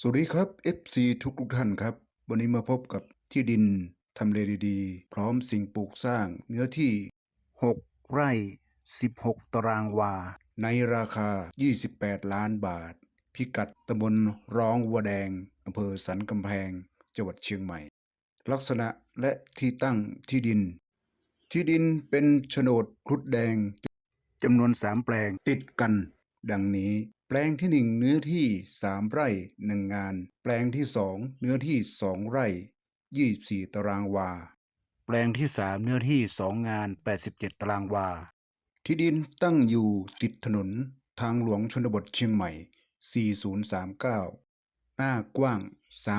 สวัสดีครับ FC ทุกทุกท่านครับ วันนี้มาพบกับที่ดินทำเลดีๆ พร้อมสิ่งปลูกสร้างเนื้อที่ 6 ไร่ 16 ตารางวา ในราคา 28 ล้านบาท พิกัดตำบลร้องวัวแดงอำเภอสันกำแพง จังหวัดเชียงใหม่ ลักษณะและที่ตั้งที่ดิน ที่ดินเป็นโฉนดครุฑแดงจำนวนสามแปลงติดกัน ดังนี้ แปลงที่หนึ่งเนื้อที่สามไร่หนึ่งงาน แปลงที่สองเนื้อที่สองไร่ยี่สี่ตารางวา แปลงที่สามเนื้อที่สองงานแปดสิบเจ็ดตารางวา ที่ดินตั้งอยู่ติดถนน ทางหลวงชนบทเชียงใหม่ 4039 หน้ากว้าง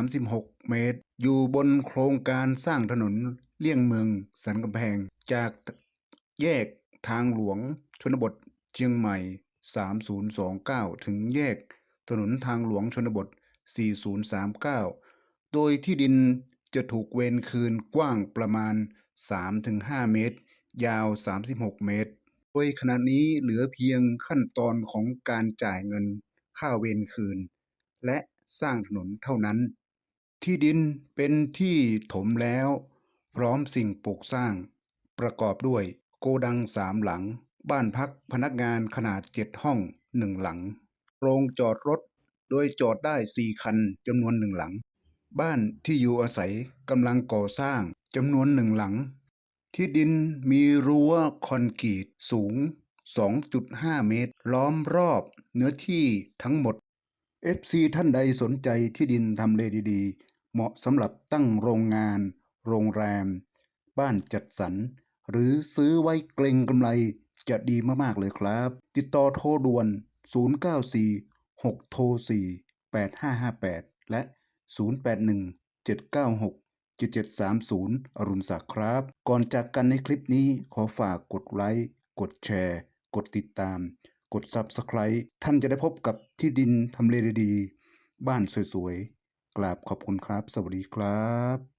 36 เมตร อยู่บนโครงการสร้างถนนเลี่ยงเมือง สันกำแพง จากแยกทางหลวงชนบทเชียงใหม่ 3029 ถึงแยกถนนทางหลวงชนบท 4039 โดยที่ดินจะถูกเวนคืนกว้างประมาณ 3-5 เมตร ยาว 36 เมตร โดยขณะนี้เหลือเพียงขั้นตอนของการจ่ายเงินค่าเวรคืน และสร้างถนนเท่านั้น ที่ดินเป็นที่ถมแล้ว พร้อมสิ่งปลูกสร้าง ประกอบด้วยโกดังสามหลัง บ้านพักพนักงานขนาดเจ็ดห้องหนึ่งหลัง โรงจอดรถ โดยจอดได้สี่คันจำนวนหนึ่งหลัง บ้านที่อยู่อาศัยกำลังก่อสร้างจำนวนหนึ่งหลัง ที่ดินมีรั้วคอนกรีตสูง 2.5 เมตร ล้อมรอบเนื้อที่ทั้งหมด FC ท่านใดสนใจที่ดินทำเลดีๆ เหมาะสำหรับตั้งโรงงาน โรงแรม บ้านจัดสรร หรือซื้อไว้เกรงกำไร จะดีมากๆเลยครับ ติดต่อโทรด่วน 094 6โทร4 8558 และ 081 796 7730 อรุณศักดิ์ครับ ก่อนจากกันในคลิปนี้ขอฝากกดไลค์ กดแชร์ กดติดตาม กด Subscribe ท่านจะได้พบกับที่ดินทำเลดีๆบ้านสวยๆ กราบขอบคุณครับ สวัสดีครับ